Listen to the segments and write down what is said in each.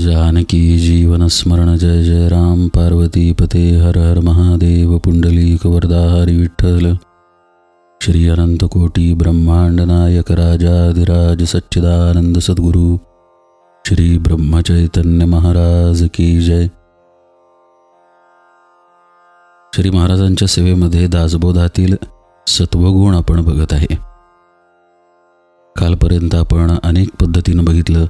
जानकी जीवनस्मरण जय जय राम पार्वती पते हर हर महादेव पुंडलीक वरदा हरी विठ्ठल। श्री अनंत कोटी ब्रह्मांड नायक राजाधिराज सच्चिदानंद सद्गुरु। श्री ब्रह्मचैतन्य महाराज की जय। श्री महाराजांच्या सेवेमध्ये दासबोधातील सत्वगुण आपण बघत आहे. कालपर्यंत आपण अनेक पद्धतीनं बघितलं.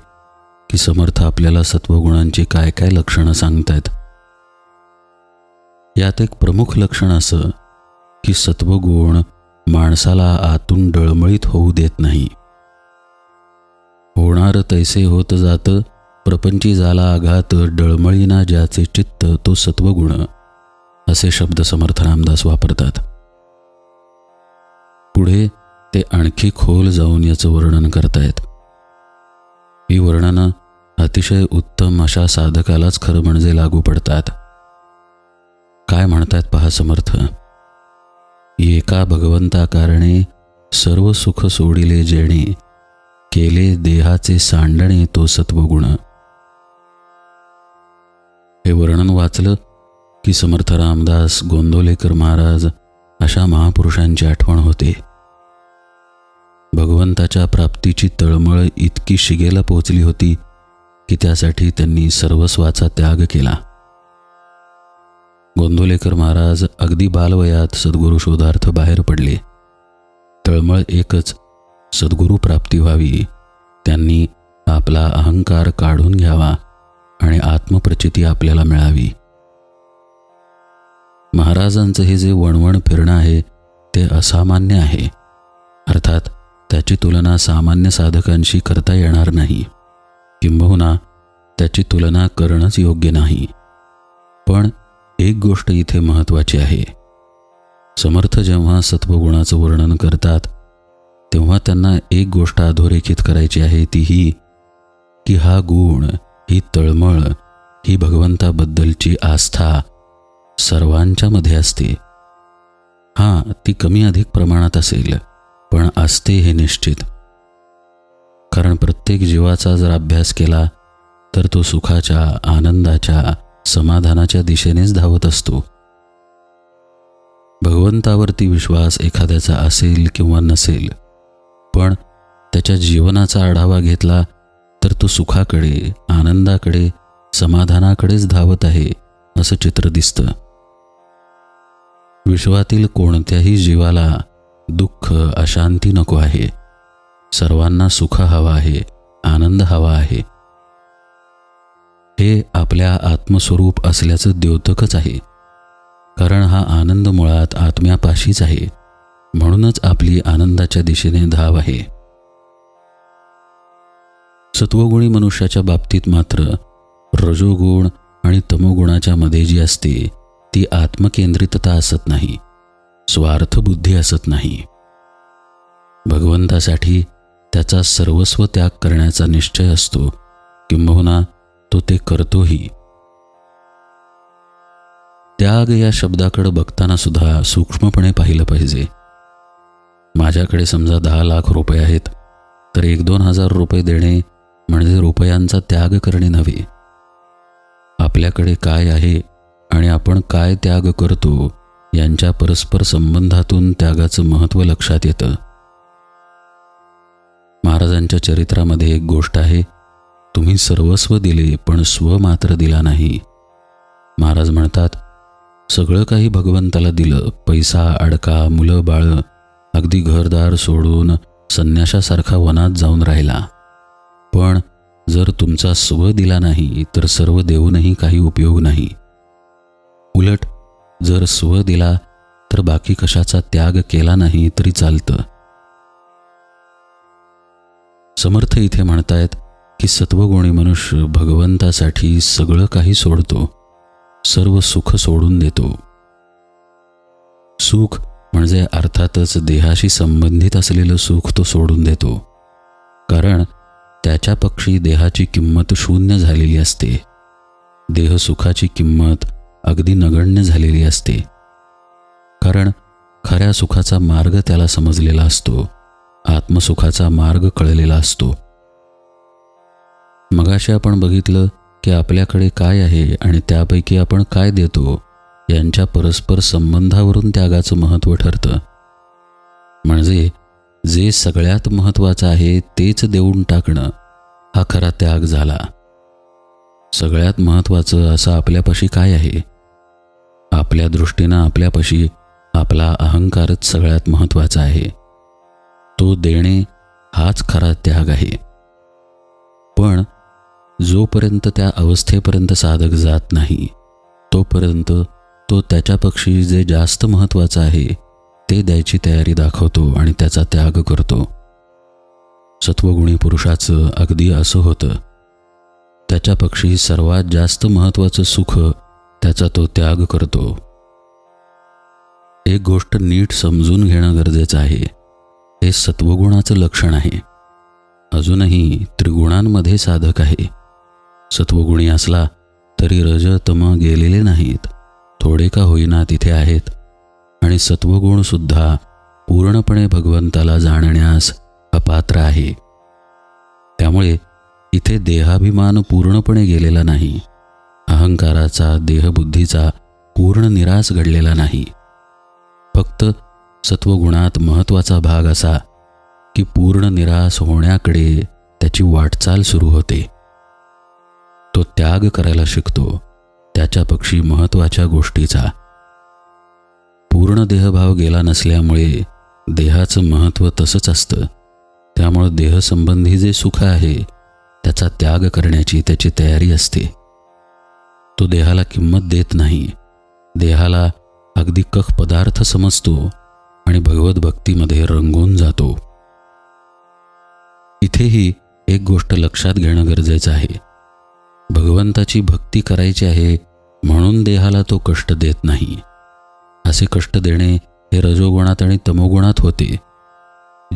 की समर्थ आपल्याला सत्वगुणांची काय काय लक्षणं सांगतायत. यात एक प्रमुख लक्षण असं की सत्वगुण माणसाला आतून डळमळीत होऊ देत नाही. होणार तैसे होत जात प्रपंची झाला आघात डळमळीना ज्याचे चित्त तो सत्वगुण असे शब्द समर्थ रामदास वापरतात. पुढे ते आणखी खोल जाऊन याचं वर्णन करतायत. ही वर्णनं अतिशय उत्तम अशा साधकालाच खरं म्हणजे लागू पडतात. काय म्हणतायत पहा समर्थ. एका भगवंता कारणे सर्व सुख सोडिले जेणे केले देहाचे सांडणे तो सत्वगुण. हे वर्णन वाचलं की समर्थ रामदास गोंदोलेकर महाराज अशा महापुरुषांची आठवण होते. भगवंताच्या प्राप्तीची तळमळ इतकी शिगेला पोचली होती की त्यासाठी त्यांनी सर्वस्वाचा त्याग केला. गोंधोलेकर महाराज अगदी बालवयात सद्गुरू शोधार्थ बाहेर पडले. तळमळ एकच सद्गुरू प्राप्ती व्हावी. त्यांनी आपला अहंकार काढून घ्यावा आणि आत्मप्रचिती आपल्याला मिळावी. महाराजांचं हे जे वणवण फिरणं आहे ते असामान्य आहे. अर्थात त्याची तुलना सामान्य साधकांशी करता येणार नाही. किंबहुना त्याची तुलना करणंच योग्य नाही. पण एक गोष्ट इथे महत्त्वाची आहे. समर्थ जेव्हा सत्वगुणाचं वर्णन करतात तेव्हा त्यांना एक गोष्ट अधोरेखित करायची आहे ती ही की हा गुण ही तळमळ ही भगवंताबद्दलची आस्था सर्वांच्या मध्ये असते. हां ती कमी अधिक प्रमाणात असेल पण असते हे निश्चित. कारण प्रत्येक जीवाचा जर अभ्यास केला तर तो सुखाच्या आनंदाच्या समाधानाच्या दिशेनेच धावत असतो. भगवंतावरती विश्वास एखाद्याचा असेल किंवा नसेल पण त्याच्या जीवनाचा आढावा घेतला तर तो सुखाकडे आनंदाकडे समाधानाकडेच धावत आहे असं चित्र दिसतं. विश्वातील कोणत्याही जीवाला दुःख अशांती नको आहे. सर्वांना सुख हवं आहे आनंद हवा आहे. हे आपल्या आत्मस्वरूप असल्याचं द्योतकच आहे. कारण हा आनंद मुळात आत्म्यापाशीच आहे. म्हणूनच आपली आनंदाच्या दिशेने धाव आहे. सत्वगुणी मनुष्याच्या बाबतीत मात्र रजोगुण आणि तमोगुणाच्या मध्ये जी असते ती आत्मकेंद्रितता असत नाही. स्वार्थबुद्धी असत नाही. भगवंतासाठी त्याचा सर्वस्व त्याग करण्याचा निश्चय असतो किंबहुना तो ते करतोही. त्याग या शब्दाकडे बघताना सुद्धा सूक्ष्मपणे पाहिलं पाहिजे. माझ्याकडे समजा दहा लाख रुपये आहेत तर एक दोन हजार रुपये देणे म्हणजे रुपयांचा त्याग करणे नव्हे. आपल्याकडे काय आहे आणि आपण काय त्याग करतो यांच्या परस्पर संबंधातून त्यागाचं महत्त्व लक्षात येतं. महाराजांच्या चरित्रामध्ये एक गोष्ट आहे. तुम्ही सर्वस्व दिले पण स्व मात्र दिला नाही. महाराज म्हणतात सगळं काही भगवंताला दिलं पैसा अडका मुलं बाळं अगदी घरदार सोडून संन्याशासारखा वनात जाऊन राहिला. पण जर तुमचा स्व दिला नाही तर सर्व देऊनही काही उपयोग नाही. उलट जर स्व दिला तर बाकी कशाचा त्याग केला नाही तरी चालतं. समर्थ इथे म्हणतायत की सत्वगुणी मनुष्य भगवंतासाठी सगळं काही सोडतो सर्व सुख सोडून देतो. सुख म्हणजे अर्थातच देहाशी संबंधित असलेलं सुख तो सोडून देतो. कारण त्याच्या पक्षी देहाची किंमत शून्य झालेली असते. देहसुखाची किंमत अगदी नगण्य झालेली असते. कारण खऱ्या सुखाचा मार्ग त्याला समजलेला असतो. आत्मसुखाचा मार्ग कळलेला असतो. मगाशी आपण बघितलं की आपल्याकडे काय आहे आणि त्यापैकी आपण काय देतो यांच्या परस्पर संबंधावरून त्यागाचं महत्त्व ठरतं. म्हणजे जे सगळ्यात महत्त्वाचं आहे तेच देऊन टाकणं हा खरा त्याग झाला. सगळ्यात महत्त्वाचं असं आपल्यापाशी काय आहे? आपल्या दृष्टीनं आपल्यापाशी आपला अहंकारच सगळ्यात महत्त्वाचा आहे. तो देणे हाच खरा त्याग आहे. पण जोपर्यंत त्या अवस्थेपर्यंत साधक जात नाही तोपर्यंत तो त्याच्यापक्षी जे जास्त महत्त्वाचं आहे ते द्यायची तयारी दाखवतो आणि त्याचा त्याग करतो. सत्वगुणी पुरुषाचं अगदी असं होतं. त्याच्यापक्षी सर्वात जास्त महत्त्वाचं सुख त्याचा तो त्याग करतो. एक गोष्ट नीट समजून घेणं गरजेचं आहे. हे सत्वगुणाचं लक्षण आहे. अजूनही त्रिगुणांमध्ये साधक आहे. सत्वगुणी असला तरी रज तम गेलेले नाहीत. थोडे का होईना तिथे आहेत. आणि सत्वगुण सुद्धा पूर्णपणे भगवंताला जाणण्यास अपात्र आहे. त्यामुळे इथे देहाभिमान पूर्णपणे गेलेला नाही. अहंकाराचा देहबुद्धीचा पूर्ण निराश घडलेला नाही. फक्त सत्वगुणात महत्त्वाचा भाग असा की पूर्ण निराश होण्याकडे त्याची वाटचाल सुरू होते. तो त्याग करायला शिकतो त्याच्या पक्षी महत्त्वाच्या गोष्टीचा. पूर्ण देहभाव गेला नसल्यामुळे देहाचं महत्त्व तसंच असतं. त्यामुळं देहसंबंधी जे सुख आहे त्याचा त्याग करण्याची त्याची तयारी असते. तो देहाला किंमत देत नाही. देहाला अगदी कख पदार्थ समजतो. आणि भगवत भक्तीमध्ये रंगून जातो. इथेही एक गोष्ट लक्षात घेणं गरजेचं आहे. भगवंताची भक्ती करायची आहे म्हणून देहाला तो कष्ट देत नाही. असे कष्ट देणे हे रजोगुणात आणि तमोगुणात होते.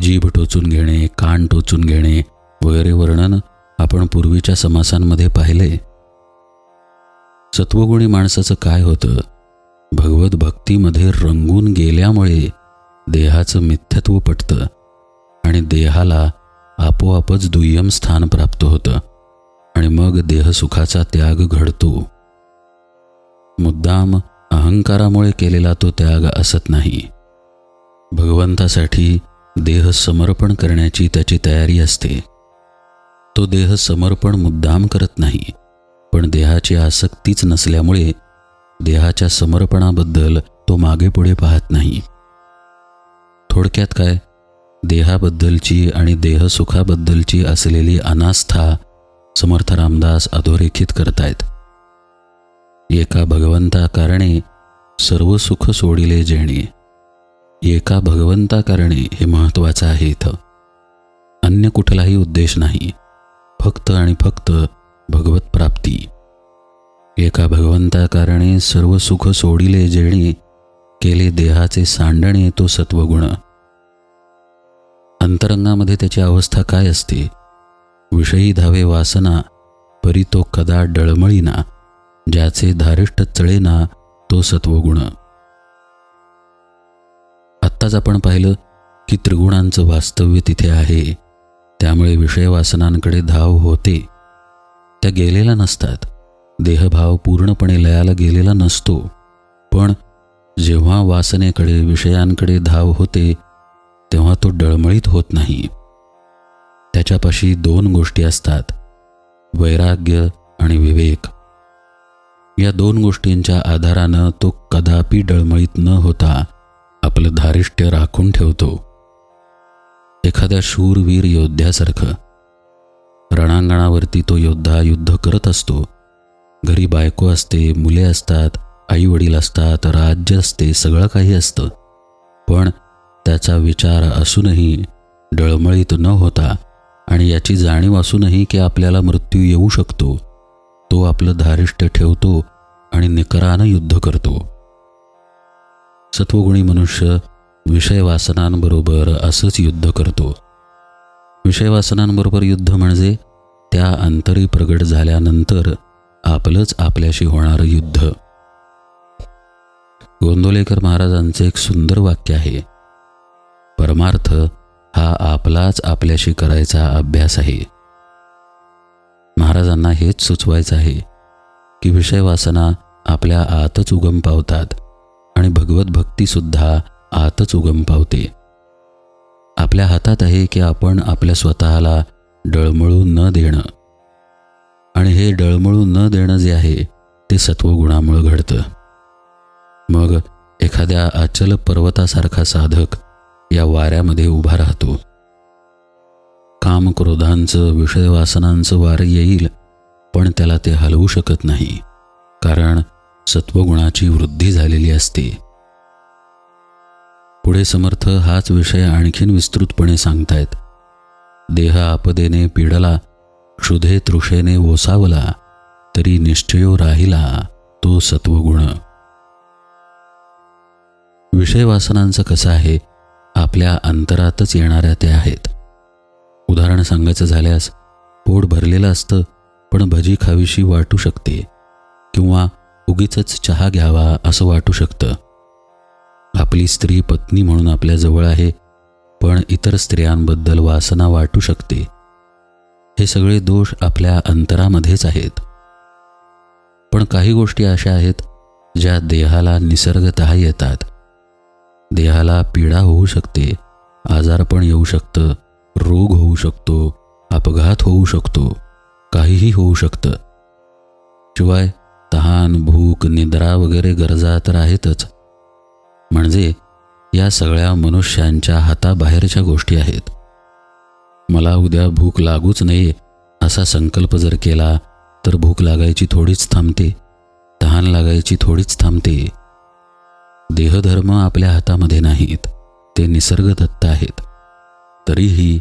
जीभ टोचून घेणे कान टोचून घेणे वगैरे वर्णन आपण पूर्वीच्या समासांमध्ये पाहिले. सत्वगुणी माणसाचं काय होतं? भगवत भक्तीमध्ये रंगून गेल्यामुळे देहाचं मिथ्यत्व पटतं आणि देहाला आपोआपच दुय्यम स्थान प्राप्त होतं आणि मग देहसुखाचा त्याग घडतो. मुद्दाम अहंकारामुळे केलेला तो त्याग असत नाही. भगवंतासाठी देह समर्पण करण्याची त्याची तयारी असते. तो देह समर्पण मुद्दाम करत नाही पण देहाची आसक्तीच नसल्यामुळे देहाच्या समर्पणाबद्दल तो मागे पुढे पाहत नाही. थोडक्यात काय? देहाबद्दलची आणि देहसुखाबद्दलची असलेली अनास्था समर्थ रामदास अधोरेखित करतायत. एका भगवंता कारणे सर्व सुख सोडिले जेणे. एका भगवंता कारणे हे महत्त्वाचं आहे इथं. अन्य कुठलाही उद्देश नाही. फक्त आणि फक्त भगवत प्राप्ती. एका भगवंता कारणे सर्व सुख सोडिले जेणे केले देहाचे सांडणे तो सत्वगुण. अंतरंगामध्ये त्याची अवस्था काय असते? विषयी धावे वासना परी तो कदा डळमळीना ज्याचे धारिष्ट चळेना तो सत्वगुण. आत्ताच आपण पाहिलं की त्रिगुणांचं वास्तव्य तिथे आहे. त्यामुळे विषय वासनांकडे धाव होते. त्या गेलेल्या नसतात. देहभाव पूर्णपणे लयाला गेलेला नसतो. पण जेव्हा वासनेकडे विषयांकडे धाव होते तेव्हा तो डळमळीत होत नाही. त्याच्यापाशी दोन गोष्टी असतात वैराग्य आणि विवेक. या दोन गोष्टींच्या आधारानं तो कदापि डळमळीत न होता आपलं धारिष्ट्य राखून ठेवतो. एखाद्या शूरवीर योद्ध्यासारखं. रणांगणावरती तो योद्धा युद्ध करत असतो. घरी बायको असते मुले असतात आई वडील असतात राज्य असते सगळं काही असतं. पण त्याचा विचार असूनही डळमळीत न होता आणि याची जाणीव असूनही की आपल्याला मृत्यू येऊ शकतो तो आपलं धारिष्ट्य ठेवतो आणि निकरानं युद्ध करतो. सत्वगुणी मनुष्य विषयवासनांबरोबर असंच युद्ध करतो. विषयवासनांबरोबर युद्ध म्हणजे त्या अंतरी प्रगट झाल्यानंतर आपलंच आपल्याशी होणारं युद्ध. गोंदोलेकर महाराजांचे एक सुंदर वाक्य आहे. परमार्थ हा आपलाच आपल्याशी करायचा अभ्यास आहे. महाराजांना हेच सुचवायचं आहे की विषय वासना आपल्या आतच उगम पावतात आणि भगवत भक्तीसुद्धा आतच उगम पावते. आपल्या हातात आहे की आपण आपल्या स्वतःला डळमळू न देणं. आणि हे डळमळू न देणं जे आहे ते सत्वगुणामुळं घडतं. मग एखाद्या अचल पर्वतासारखा साधक या वाऱ्यामध्ये उभा राहतो. काम क्रोधांचं विषयवासनांचं वार वारं येईल पण त्याला ते हलवू शकत नाही कारण सत्वगुणाची वृद्धी झालेली असते. पुढे समर्थ हाच विषय आणखीन विस्तृतपणे सांगतायत. देह आपदेने पिडला क्षुधे तृषेने ओसावला तरी निश्चयो राहिला तो सत्वगुण. विषयवासनांचं कसं आहे? आपल्या अंतरातच येणाऱ्या ते आहेत. उदाहरण सांगायचं झाल्यास पोट भरलेलं असतं पण भजी खावीशी वाटू शकते किंवा उगीच चहा घ्यावा असं वाटू शकतं. आपली स्त्री पत्नी म्हणून आपल्याजवळ आहे पण इतर स्त्रियांबद्दल वासना वाटू शकते. हे सगळे दोष आपल्या अंतरामध्येच आहेत. पण काही गोष्टी अशा आहेत ज्या देहाला निसर्गत येतात. देहाला पीडा होऊ शकते आजारपण येऊ शकतं रोग होऊ शकतो अपघात होऊ शकतो काहीही होऊ शकतं. शिवाय तहान भूक निद्रा वगैरे गरजा तर आहेतच. म्हणजे या सगळ्या मनुष्यांच्या हाताबाहेरच्या गोष्टी आहेत. मला उद्या भूक लागूच नये असा संकल्प जर केला तर भूक लागायची थोडीच थांबते तहान लागायची थोडीच थांबते. देहधर्म आपल्या हातामध्ये नाहीत. ते निसर्गदत्त आहेत. तरीही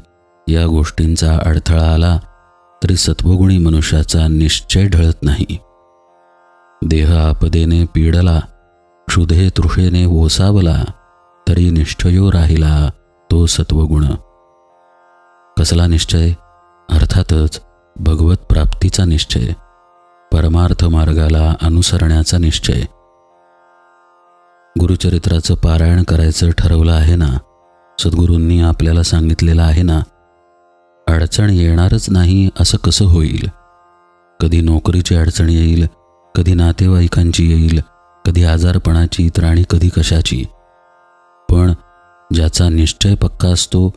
या गोष्टींचा अडथळा आला तरी सत्वगुणी मनुष्याचा निश्चय ढळत नाही. देह आपदेने पीडला क्षुधे तृषेने ओसावला तरी निश्चयो राहिला तो सत्वगुण कसला निश्चय? अर्थातच भगवत प्राप्तीचा निश्चय. परमार्थ मार्गाला अनुसरण्याचा निश्चय. गुरुचरित्राचं पारायण करायचं ठरवलं आहे ना? सद्गुरूंनी आपल्याला सांगितलेलं आहे ना? अडचण येणारच नाही असं कसं होईल? कधी नोकरीची अडचण येईल कधी नातेवाईकांची येईल कधी आजारपणाची तर आणि कधी कशाची? पण ज्याचा निश्चय पक्का असतो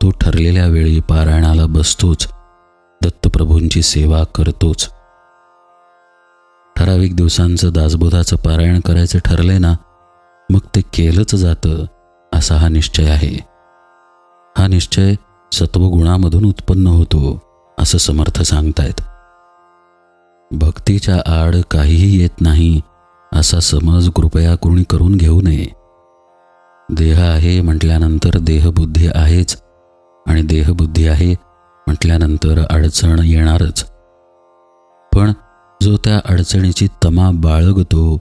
तो ठरलेल्या वेळी पारायणाला बसतोच दत्तप्रभूंची सेवा करतोच. ठराविक दिवसांचं दासबोधाचं पारायण करायचं ठरलंय ना? मग ते केलंच जातं असा हा निश्चय आहे. हा निश्चय सत्वगुणामधून उत्पन्न होतो असं समर्थ सांगतायत. भक्तीच्या आड काहीही येत नाही असा समज कृपया कोणी करून घेऊ नये. देह आहे म्हटल्यानंतर देहबुद्धी आहेच आणि देहबुद्धी आहे म्हटल्यानंतर अडचण येणारच. पण जो त्या अडचणीची तमा बाळगतो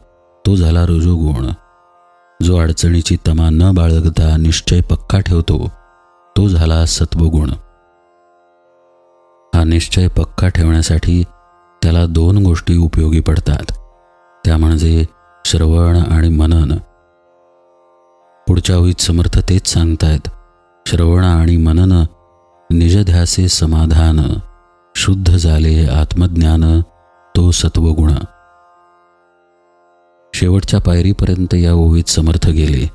तो झाला रुजुगुण. जो अडचणीची तमा न बाळगता निश्चय पक्का ठेवतो तो झाला सत्वगुण. हा निश्चय पक्का ठेवण्यासाठी त्याला दोन गोष्टी उपयोगी पडतात. त्या म्हणजे श्रवण आणि मनन. पुढच्या होईत समर्थ तेच सांगतायत श्रवण आणि मनन निजध्यासे समाधान शुद्ध झाले आत्मज्ञान तो सत्वगुण. शेवटच्या पायरीपर्यंत या ओवीत समर्थ गेले.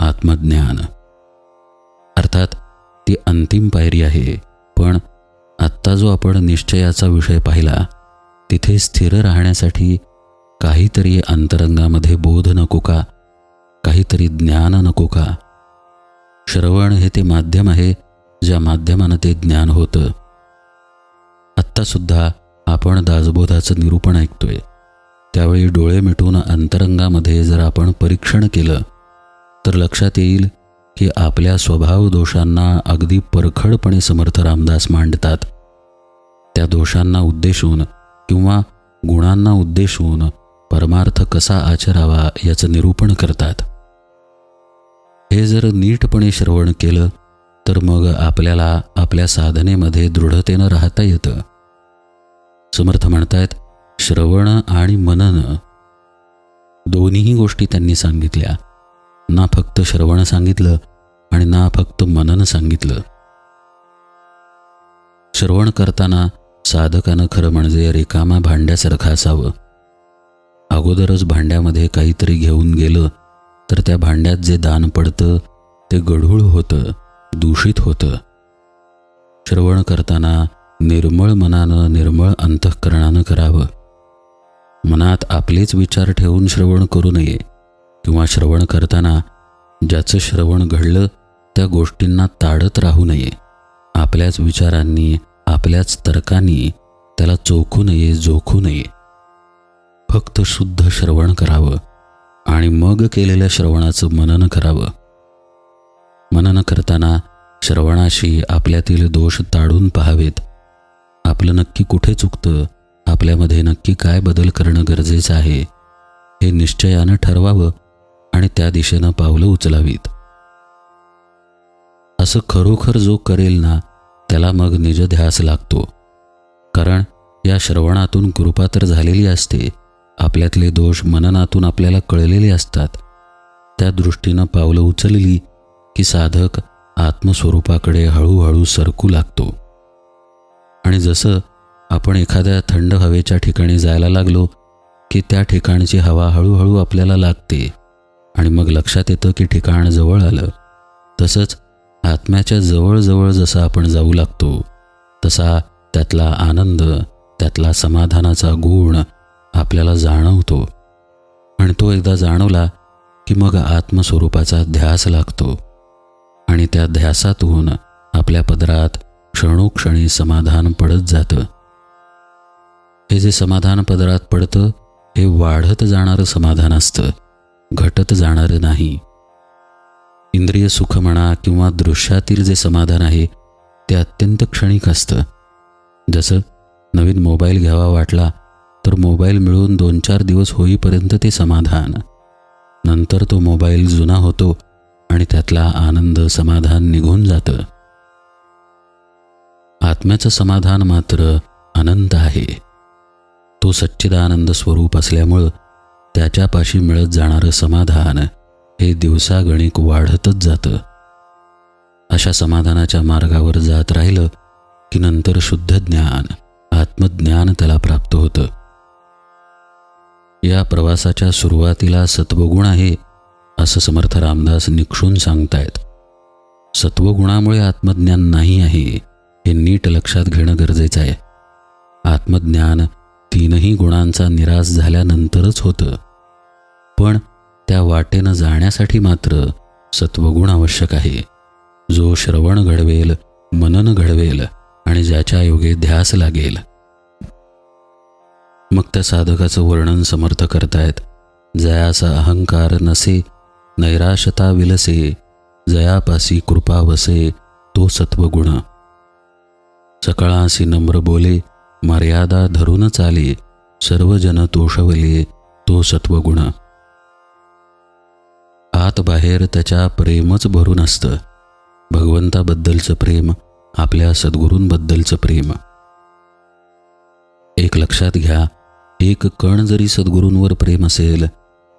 आत्मज्ञान. अर्थात ती अंतिम पायरी आहे पण आत्ता जो आपण निश्चयाचा विषय पाहिला तिथे स्थिर राहण्यासाठी काहीतरी अंतरंगामध्ये बोध नको का? काहीतरी ज्ञान नको का? श्रवण हे ते माध्यम आहे ज्या माध्यमानं ते ज्ञान होतं. आत्तासुद्धा आपण दासबोधाचं निरूपण ऐकतोय. त्यावेळी डोळे मिटून अंतरंगामध्ये जर आपण परीक्षण केलं तर लक्षात येईल की आपल्या स्वभाव दोषांना अगदी परखडपणे समर्थ रामदास मांडतात. त्या दोषांना उद्देशून किंवा गुणांना उद्देशून परमार्थ कसा आचरावा याचं निरूपण करतात. हे जर नीटपणे श्रवण केलं तर मग आपल्याला आपल्या साधनेमध्ये दृढतेनं राहता येतं. समर्थ म्हणतायत श्रवण आणि मनन दोन्हीही गोष्टी त्यांनी सांगितल्या. ना फक्त श्रवण सांगितलं आणि ना फक्त मनन सांगितलं. श्रवण करताना साधकानं खरं म्हणजे रिकामा भांड्यासारखं असावं. अगोदरच भांड्यामध्ये काहीतरी घेऊन गेलं तर त्या भांड्यात जे दान पडतं ते गढूळ होतं दूषित होतं. श्रवण करताना निर्मळ मनानं निर्मळ अंतःकरणानं करावं. मनात आपलेच विचार ठेवून श्रवण करू नये किंवा श्रवण करताना ज्याचं श्रवण घडलं त्या गोष्टींना ताडत राहू नये. आपल्याच विचारांनी आपल्याच तर्कांनी त्याला चोखू नये जोखू नये. फक्त शुद्ध श्रवण करावं आणि मग केलेल्या श्रवणाचं मनन करावं. मनन करताना श्रवणाशी आपल्यातील दोष ताडून पाहावेत. आपलं नक्की कुठे चुकतं आपल्यामध्ये नक्की काय बदल करणं गरजेचं आहे हे निश्चयानं ठरवावं आणि त्या दिशेनं पावलं उचलावीत. असं खरोखर जो करेल ना त्याला मग निजध्यास लागतो. कारण या श्रवणातून कृपा तर झालेली असते आपल्यातले दोष मननातून आपल्याला कळलेले असतात. त्या दृष्टीनं पावलं उचलली की साधक आत्मस्वरूपाकडे हळूहळू सरकू लागतो. आणि जसं आपण एखाद्या थंड हवेच्या ठिकाणी जायला लागलो की त्या ठिकाणची हवा हळूहळू आपल्याला लागते आणि मग लक्षात येतं की ठिकाण जवळ आलं. तसंच आत्म्याच्या जवळजवळ जसं आपण जाऊ लागतो तसा त्यातला आनंद त्यातला समाधानाचा गुण आपल्याला जाणवतो. आणि तो एकदा जाणवला की मग आत्मस्वरूपाचा ध्यास लागतो. आणि त्या ध्यासातून आपल्या पदरात क्षणोक्षणी समाधान पडत जातं. हे जे समाधान पदरात पडतं हे वाढत जाणारं समाधान असतं घटत जाणारं नाही. इंद्रिय सुख म्हणा किंवा दृश्यातील जे समाधान आहे ते अत्यंत क्षणिक असतं. जसं नवीन मोबाईल घ्यावा वाटला तर मोबाईल मिळून दोन चार दिवस होईपर्यंत ते समाधान. नंतर तो मोबाईल जुना होतो आणि त्यातला आनंद समाधान निघून जातं. आत्म्याचं समाधान मात्र अनंत आहे. तो सच्चिदानंद स्वरूप असल्यामुळं त्याच्यापाशी मिळत जाणारं समाधान हे दिवसागणिक वाढतच जातं. अशा समाधानाच्या मार्गावर जात राहिलं की नंतर शुद्ध ज्ञान आत्मज्ञान त्याला प्राप्त होतं. या प्रवासाच्या सुरुवातीला सत्वगुण आहे असं समर्थ रामदास निक्षून सांगतायत. सत्वगुणामुळे आत्मज्ञान नाही आहे हे नीट लक्षात घेणं गरजेचं आहे. आत्मज्ञान तीनही गुणांचा निराश झाल्यानंतरच होतं. पण त्या वाटेनं जाण्यासाठी मात्र सत्वगुण आवश्यक आहे. जो श्रवण घडवेल मनन घडवेल आणि ज्याच्या योगे ध्यास लागेल. मग त्या साधकाचं वर्णन समर्थ करतायत. जयाचा अहंकार नसे नैराशता विलसे जयापासी कृपा वसे तो सत्वगुण. सकाळासी नम्र बोले मर्यादा धरून चाली सर्वजन तोषवले तो सत्वगुण. आत बाहेर त्याच्या प्रेमच भरून असतं. भगवंताबद्दलचं प्रेम आपल्या सद्गुरूंबद्दलचं प्रेम. एक लक्षात घ्या एक कण जरी सद्गुरूंवर प्रेम असेल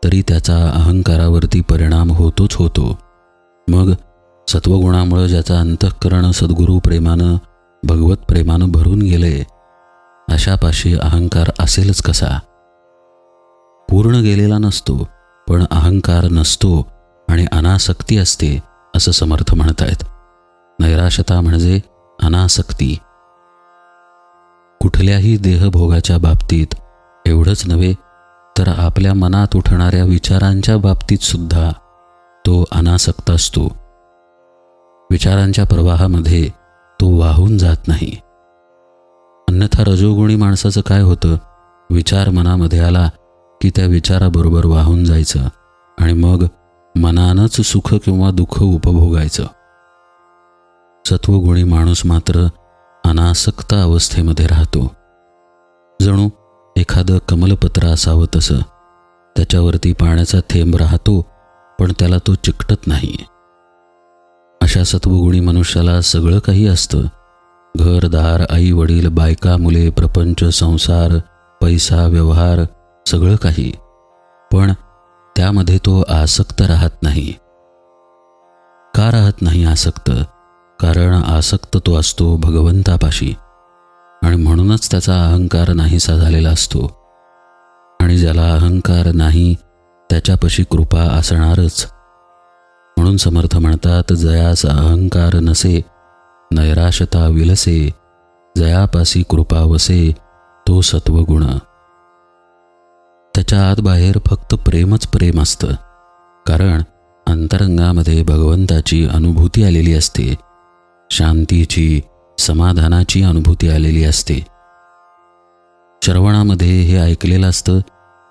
तरी त्याचा अहंकारावरती परिणाम होतोच होतो. मग सत्वगुणामुळं ज्याचा अंतःकरण सद्गुरू प्रेमानं भगवत प्रेमानं भरून गेले अशापाशी अहंकार असेलच कसा? पूर्ण गेलेला नसतो पण अहंकार नसतो आणि अनासक्ती असते असं समर्थ म्हणतायत. नैराशता म्हणजे अनासक्ती. कुठल्याही देहभोगाच्या बाबतीत एवढंच नव्हे तर आपल्या मनात उठणाऱ्या विचारांच्या बाबतीत सुद्धा तो अनासक्त असतो. विचारांच्या प्रवाहामध्ये तो वाहून जात नाही. अन्यथा रजोगुणी माणसाचं काय होतं? विचार मनामध्ये आला की त्या विचाराबरोबर वाहून जायचं आणि मग मनानंच सुख किंवा दुःख उपभोगायचं. सत्वगुणी माणूस मात्र अनासक्त अवस्थेमध्ये राहतो. जणू एखादं कमलपत्र असावं तसं. त्याच्यावरती पाण्याचा थेंब राहतो पण त्याला तो चिकटत नाही अशा सत्वगुणी मनुष्याला सगळं काही असतं. घरदार आई वडील बायका मुले प्रपंच संसार पैसा व्यवहार सगळं काही. पण त्यामध्ये तो आसक्त राहत नाही. का राहत नाही आसक्त? कारण आसक्त तो असतो भगवंतापाशी. आणि म्हणूनच त्याचा अहंकार नाहीसा झालेला असतो. आणि ज्याला अहंकार नाही त्याच्यापाशी कृपा असणारच. म्हणून समर्थ म्हणतात जयास अहंकार नसे नैराशता विलसे जयापासी कृपा वसे तो सत्वगुण. त्याच्या आत बाहेर फक्त प्रेमच प्रेम असतं. कारण अंतरंगामध्ये भगवंताची अनुभूती आलेली असते. शांतीची समाधानाची अनुभूती आलेली असते. श्रवणामध्ये हे ऐकलेलं असतं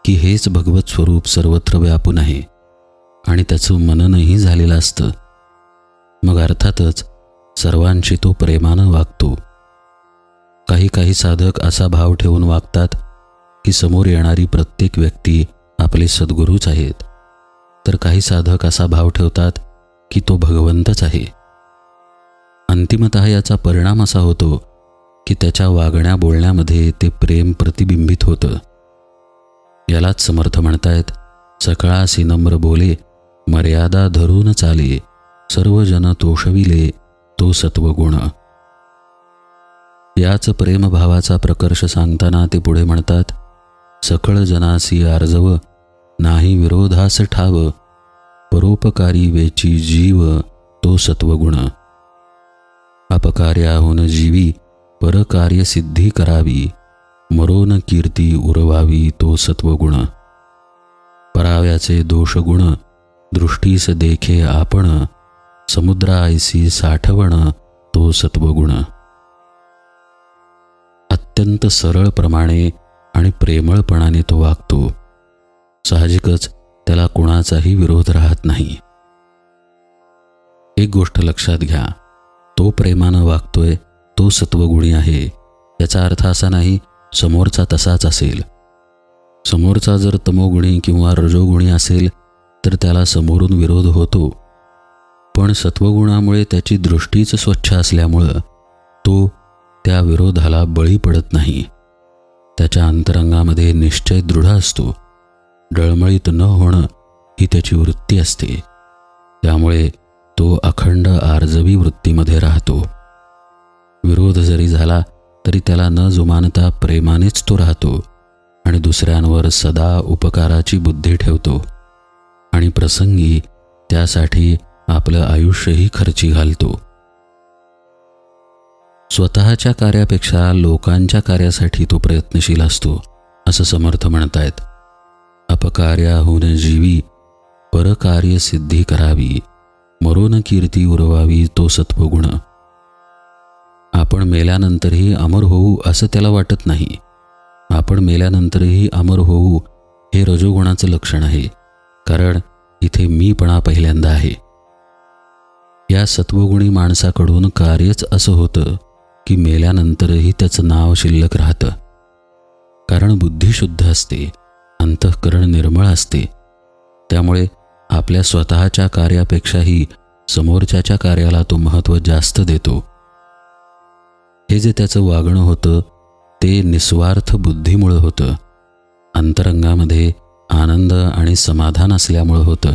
की हेच भगवत स्वरूप सर्वत्र व्यापून आहे. आणि त्याचं मननही झालेलं असतं. मग अर्थातच सर्वांशी तो प्रेमानं वागतो. काही काही साधक असा भाव ठेवून वागतात की समोर येणारी प्रत्येक व्यक्ती आपले सद्गुरूच आहेत. तर काही साधक असा भाव ठेवतात की तो भगवंतच आहे. अंतिमत याचा परिणाम असा होतो की त्याच्या वागण्या बोलण्यामध्ये ते प्रेम प्रतिबिंबित होतं. यालाच समर्थ म्हणतायत सकाळा नम्र बोले मर्यादा धरून चाले सर्वजन तोषविले तो सत्वगुण. याच प्रेमभावाचा प्रकर्ष सांगताना ते पुढे म्हणतात सकळ जनासी आर्जव नाही विरोधास ठाव परोपकारी वेची जीव तो सत्वगुण. अपकार्याहून जीवी परकार्य सिद्धी करावी मरोन कीर्ती उरवावी तो सत्वगुण. पराव्याचे दोषगुण दृष्टीस देखे आपण समुद्रायसी साठवण तो सत्वगुण. अत्यंत सरळप्रमाणे आणि प्रेमळपणाने तो वागतो. साहजिकच त्याला कुणाचाही विरोध राहत नाही. एक गोष्ट लक्षात घ्या तो प्रेमानं वागतोय तो सत्वगुणी आहे. याचा अर्थ असा नाही समोरचा तसाच असेल. समोरचा जर तमोगुणी किंवा रजोगुणी असेल तर त्याला समोरून विरोध होतो. पण सत्वगुणामुळे त्याची दृष्टीच स्वच्छ असल्यामुळं तो त्या विरोधाला बळी पडत नाही. त्याच्या अंतरंगामध्ये निश्चय दृढ असतो. डळमळीत न होणं ही त्याची वृत्ती असते. त्यामुळे तो अखंड आर्जवी वृत्तीमध्ये राहतो. विरोध जरी झाला तरी त्याला न जुमानता प्रेमानेच तो राहतो आणि दुसऱ्यांवर सदा उपकाराची बुद्धी ठेवतो. आणि प्रसंगी त्यासाठी आपलं आयुष्यही खर्ची घालतो. स्वतःच्या कार्यापेक्षा लोकांच्या कार्यासाठी तो प्रयत्नशील असतो असं समर्थ म्हणतायत. अपकार्याहून जीवी परकार्य सिद्धी करावी मरोन कीर्ती उरवावी तो सत्वगुण. आपण मेल्यानंतरही अमर होऊ असं त्याला वाटत नाही. आपण मेल्यानंतरही अमर होऊ हे रजोगुणाचं लक्षण आहे. कारण इथे मीपणा पहिल्यांदा आहे. या सत्वगुणी माणसाकडून कार्यच असं होतं की मेल्यानंतरही त्याचं नाव शिल्लक राहतं. कारण बुद्धी शुद्ध असते अंतःकरण निर्मळ असते. त्यामुळे आपल्या स्वतःच्या कार्यापेक्षाही समोरच्याच्या कार्याला तो महत्त्व जास्त देतो. हे जे त्याचं वागणं होतं ते निस्वार्थ बुद्धीमुळं होतं. अंतरंगामध्ये आनंद आणि समाधान असल्यामुळं होतं.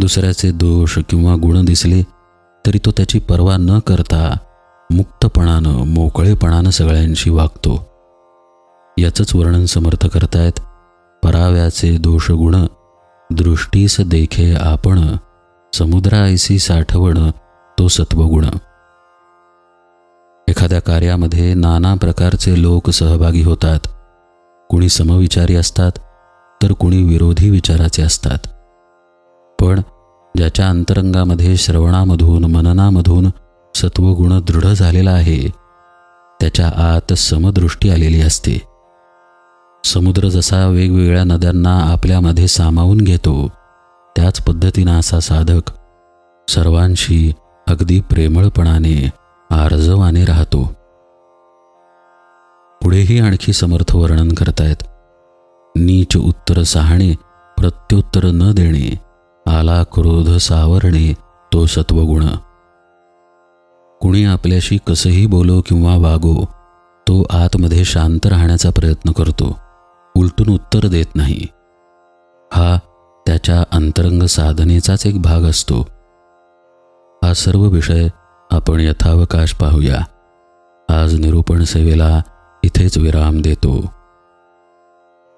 दुसऱ्याचे दोष किंवा गुण दिसले तरी तो त्याची पर्वा न करता मुक्तपणानं मोकळेपणानं सगळ्यांशी वागतो. याचंच वर्णन समर्थ करतायत पराव्याचे दोषगुण दृष्टीस देखे आपण समुद्रायसी साठवण तो सत्वगुण. एखाद्या कार्यामध्ये नाना प्रकारचे लोक सहभागी होतात. कुणी समविचारी असतात तर कुणी विरोधी विचाराचे असतात. पण ज्याच्या अंतरंगामध्ये श्रवणामधून मननामधून सत्वगुण दृढ झालेला आहे त्याच्या आत समदृष्टी आलेली असते. समुद्र जसा वेगवेगळ्या नद्यांना आपल्यामध्ये सामावून घेतो त्याच पद्धतीनं असा साधक सर्वांशी अगदी प्रेमळपणाने आर्जवाने राहतो. पुढेही आणखी समर्थ वर्णन करतायत. नीच उत्तर सहाणे प्रत्युत्तर न देणे. आला क्रोध सावरणे तो सत्वगुण. कुणी आपल्याशी कसंही बोलो किंवा वागो तो आतमध्ये शांत राहण्याचा प्रयत्न करतो उलटून उत्तर देत नाही. हा त्याच्या अंतरंग साधनेचाच एक भाग असतो. हा सर्व विषय आपण यथावकाश पाहूया. आज आज निरूपण सेवेला इथेच विराम देतो.